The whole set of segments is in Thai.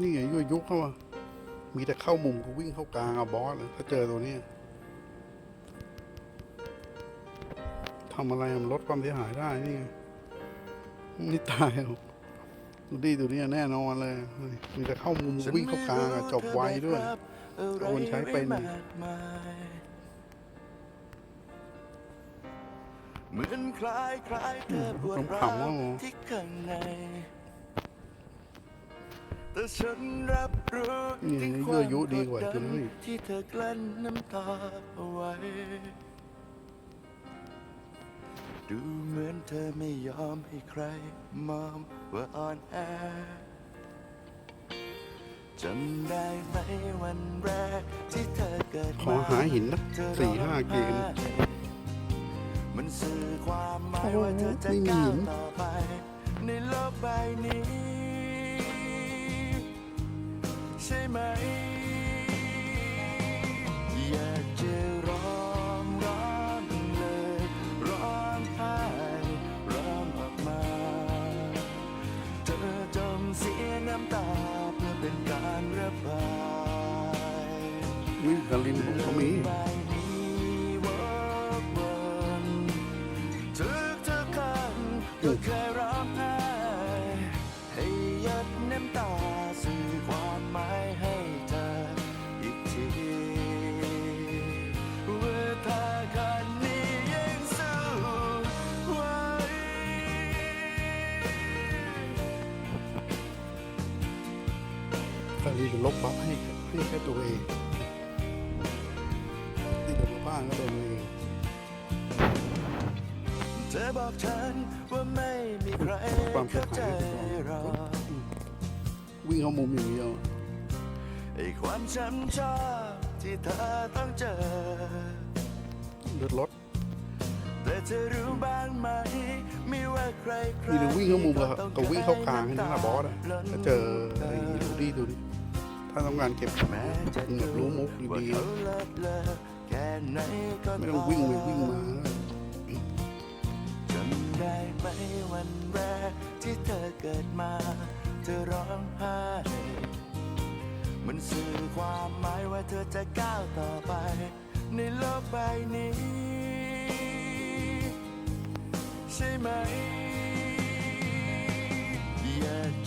นี่ไงยั่วยุเข้ามามีแต่เข้ามุมก็วิ่งเข้ากลางอะบอสเลยถ้าเจอตัวเนี้ยทำอะไรมันลดความเสียหายได้นี่ไงนี่ตายหรอกดูดิตัวเนี้ยแน่นอนเลย มีแต่เข้ามุมวิ่งเข้ากลางอะจบไวด้วยโอนใช้เป็นนี่เหมือนคล้ายคล้ายๆเธอปวดผมร้าขำว่าวหมอที่ข้างใน แต่ฉันรับรู้นี่ถึงความยุดีกว่าดตัวนั้นดัอีกที่เธอกลั้นน้ำตาเอาไว้ ดูเหมือนเธอไม่ยอมให้ใครมองว่าอ่อนแอจำได้ไหมวันแรกที่เธอเกิดขอหาหินสักสี่ห้าเกมมันสื่อความหมายว่าเธอจะก้าวต่อไปในโลกใบนี้ ไหม อยากจะร้องร้องเลยร้องไห้ร้องออกมา เธอจมเสียน้ำตาเพื่อเป็นการระบายวิ่งกับลินผมก็มี แต่ลินลบบัฟให้ให้แค่ตัวเองที่เดินมาบ้านก็โดนตัวเองเธอบอกฉันว่าไม่มีใครความเสีเข้ายใจหายให้หรก่ออนกวิ่งเข้ามุมอย่างเดียวไอ้ความช้ำชอกที่เธอต้องเจอเลือดรถแต่เธอรู้บ้างไหมไม่ว่าใครใครมีแต่วิ่งเข้ามุมกับกับวิ่งเข้ากลางแค่นั้นแหละบอสอะถ้าเจอไอ้ดูดี้ดูดิ ถ้าต้องการเก็บเหมือนรู้มุกดีๆไม่ต้องวิ่งไปวิ่งมาจำได้ไหมวันแรกที่เธอเกิดมาเธอร้องไห้มันสื่อความหมายว่าเธอจะก้าวต่อไป ในโลกใบนี้ ใช่ไหมอยาก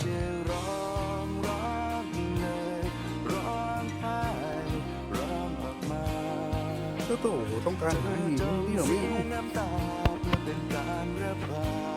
ก็โตต้องการหาหินนี่เรอไม่รู้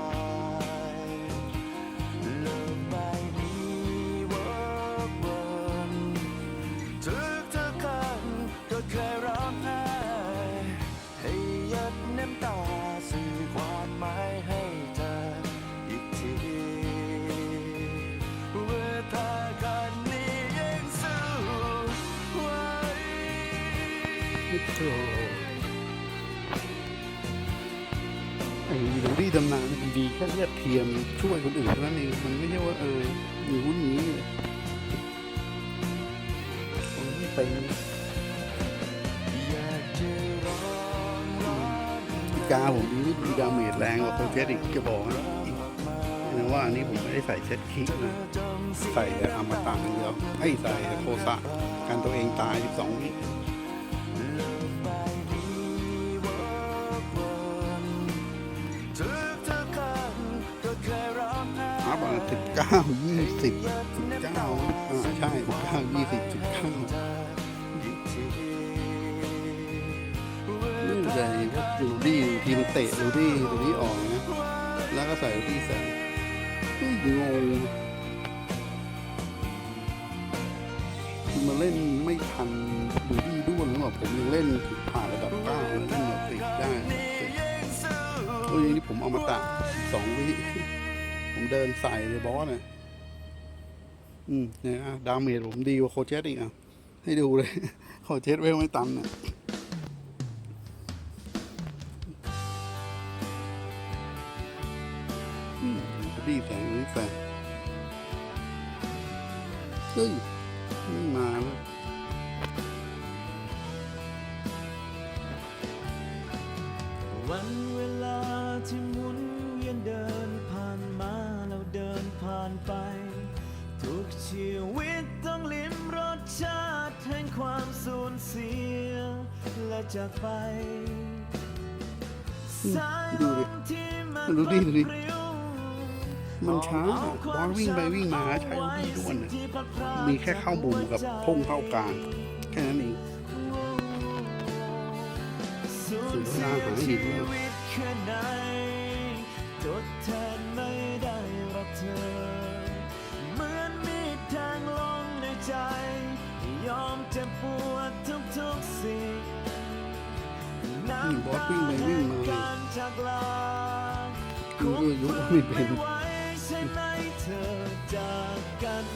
ไอ้ดูดี้ดำนานมันดีแค่เลือดเทียมช่วยคนอื่นเท่านั้นเองมันไม่ใช่ว่าเออมีวุ้นนี้เลยคนที่ไปอยากจะร้องร้องอีกาผมนี่มีดาเมจแรงกว่าโคเจตอีกจะบอกนะอีกนะว่าอันนี้ผมไม่ได้ใส่เซตคิกนะจงเสียใส่แต่อมตะอย่างเดียวไอ้ใส่แต่โคสะการตัวเองตาย 12วิ เก้ายี่สิบสิบเก้าอ่าใช่สิบเก้ายี่สิบสิบเก้านี่ใจว่าลูดี้ทีมันเตะลูดี้ตัวนี้ออกนะแล้วก็ใส่ลูดี้ใส่เฮ้ยงงมาเล่นไม่ทันลูดี้ด้วนหรือเปล่าผมยังเล่นถึงผ่านระดับเก้าแล้วเล่นแบบสิบได้เฮ้ยนี่ผมเอามาตะสองวิ ผมเดินใส่เลยบอสเนี่ยอืมเนี่ยอะดาเมจผมดีกว่าโคเชตอีกอะ ให้ดูเลย โคเชตเวลไม่ตันอะอืมดีแสงดีแสงเฮ้ย จากไปดูดิมันดูดิดูดิมันช้าบอลวิ่งไปวิ่งมาใช้ลูดี้ด้วนนะมีแค่เข้ามุมกับพุ่งเข้ากลางแค่นั้นเองสูญเสียชีวิตแค่ไหนทดแทนไม่ได้รักเธอ เหมือนมีดแทงลงในใจยอมเจ็บปวด น้ำบอสวิ่งไปวิ่งมาแห่การจากลาคือยุไม่เป็น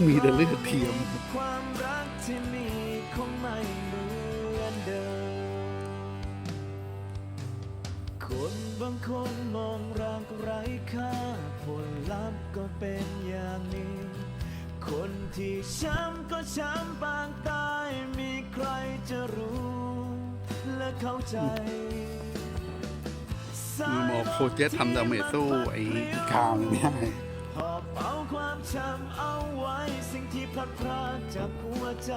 มีแต่เลือดเทียมความรักที่มีคงไม่เหมือนเดิมคนบางคนมองรักไร้ค่าผลลัพธ์ก็เป็นอย่างนี้ คนที่ช้ำก็ช้ำปางตายมีใครจะรู้ และเข้าใจมีหมอโคเจสทำดาเมจสู้ไอ้กามไม่ได้หอบเอาความช้ำเอาไว้สิ่งที่พลัดพรากจากหัวใจ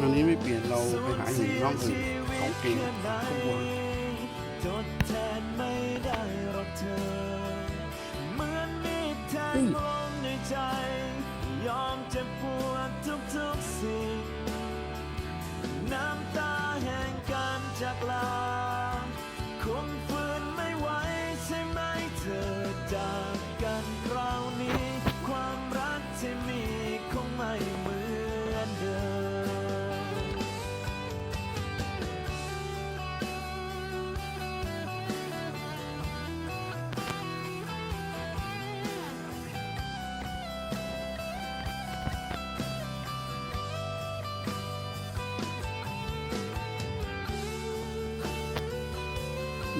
อันนี้ไม่เปลี่ยนเราไปหาหินนอกอื่นของเก่งทุกวันทดแทนไม่ได้หรอกเธอเหมือนมีแทงลงในใจ ยอมเจ็บปวดทุกๆสิ่ง น้ำตาแห่งการจากลา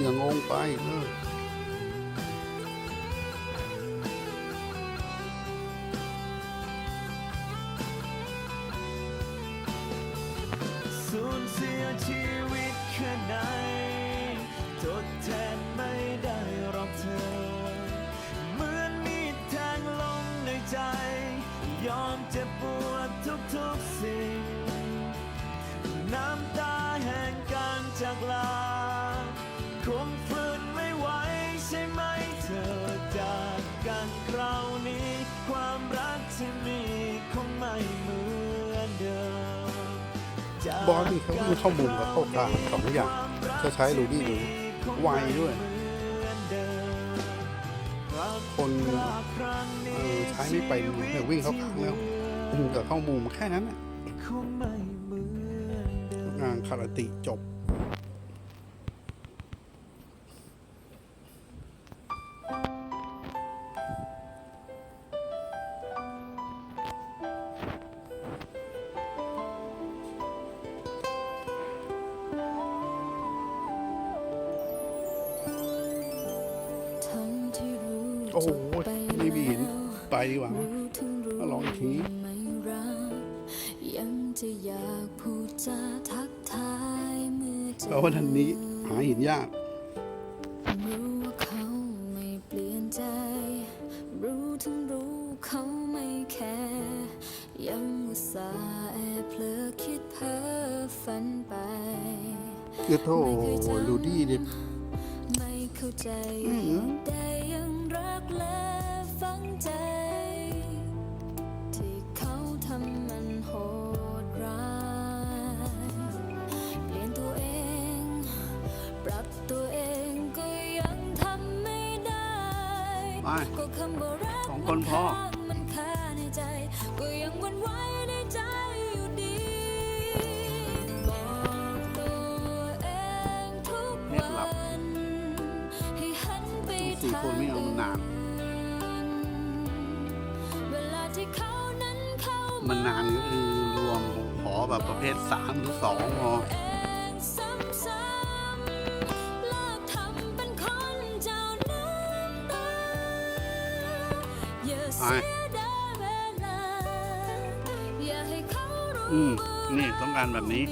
อย่างงงไปเออสูญเสียชีวิตแค่ไหนทดแทนไม่ได้หรอกเธอ เหมือนมีดแทงลงในใจ ยอมเจ็บปวดทุกๆสิ่ง น้ำตาแห่งการจากลา คงฝืนไม่ไหวใช่ไหมเธอจากกันคราวนี้ ความรักที่มีคงไม่เหมือนเดิมบอสนี่เขาวิ่งเข้ามุมกับเข้ากลางสองอย่างจะใช้ลูดี้ดูไวด้วย คนเออใช้ไม่ไปเนี่ยวิ่งเข้ากลางแล้วอืมกับเข้ามุมแค่นั้นน่ะคงไม่เหมือนเดิมงานคาราติจบ โอ้โหจบไปไม่มีหินแล้วไปดีกว่ารู้ทั้งรู้ก็ลองอีกทีไม่รักยังจะอยากพูดจาทักทายเมื่อเจอเพราะว่าทันนี้หาหินยากรู้ว่าเขาไม่เปลี่ยนใจรู้ทั้งรู้เขาไม่แคร์ยังอุตส่าห์แอบเผลอคิดเพ้อฝันไปคือโทลูดี้เนี่ยไม่เข้า ใจอืมแต่ยังรักและฝังใจ ที่เขาทำมันโหดร้ายเปลี่ยนตัวเอง ปรับตัวเองก็ยังทำไม่ได้ไปก็คำว่ารักสองคนพอมัค้างมันคาในใจ ก็ยังหวันไหวในใจ สี่คนไม่เอามันนานเวลาที่เขานั้นเข้ามัมันนานก็คือรวมขอแบบประเภทสามหรือสองพอเองซ้ำๆเลิกทำเป็นคนเจ้าน้ำตาอย่าเสียดายเวลาอย่าให้เขารู้อืม นี่ต้องการแบบนี้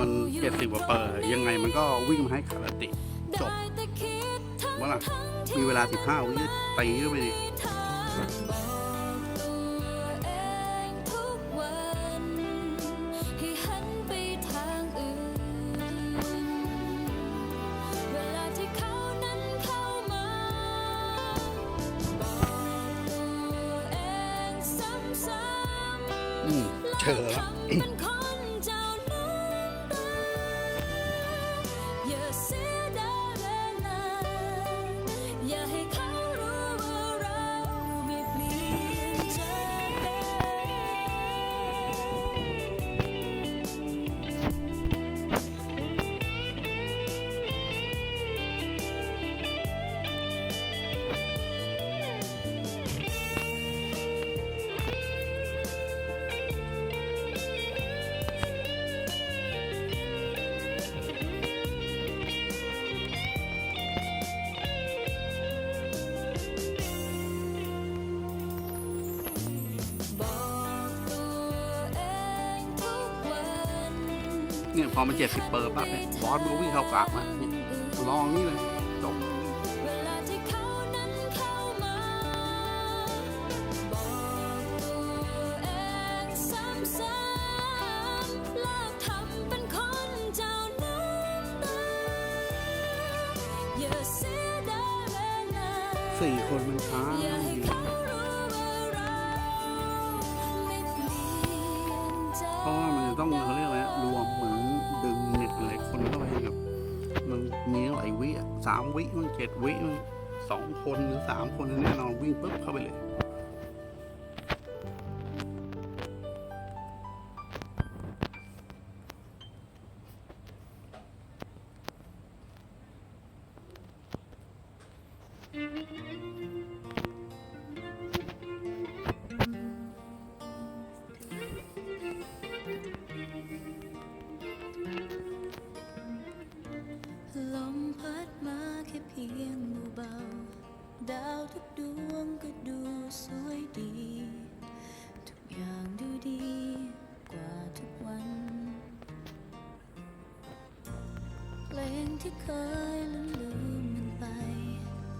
มันเจ็ดสิบกว่าเปอร์ยังไงมันก็วิ่งมาให้คาราติจบว่าล่ะ มีเวลาสิบห้าวิตีเข้าไปดิทางบอกตัวเองทุกวันให้หันไปทางอื่นเว พอมันเจ็ดสิบเปอร์ปั๊บเนี่ยบอสมันก็วิ่งเข้ากลางมาลองนี่เลยจบสี่คนมันช้าเพราะว่ามันจะต้องเขาเรียกอะไรรว สามวิมันเจ็ดวิมันสองคนหรือสามคนแน่นอนวิ่งปุ๊บเข้าไปเลยลมาวทุกดวงก็ดูสวยดี ทุกอย่างดูดีกว่าทุกวัน เพลงที่เคยลืมลืมมันไป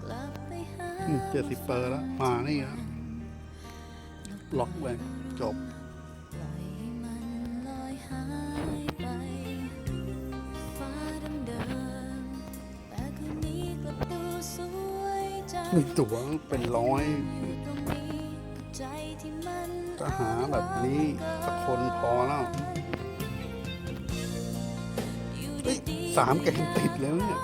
กลับไปหาเจ็ดสิบเปอร์แล้ว มานี่แล้วล็อกเลยจบ ปล่อยให้มันลอยหาย มีตั๋วเป็นร้อยจที่มันจะหาแบบนี้สักคนพอแล้วสามเกมติดแล้วเนี่ย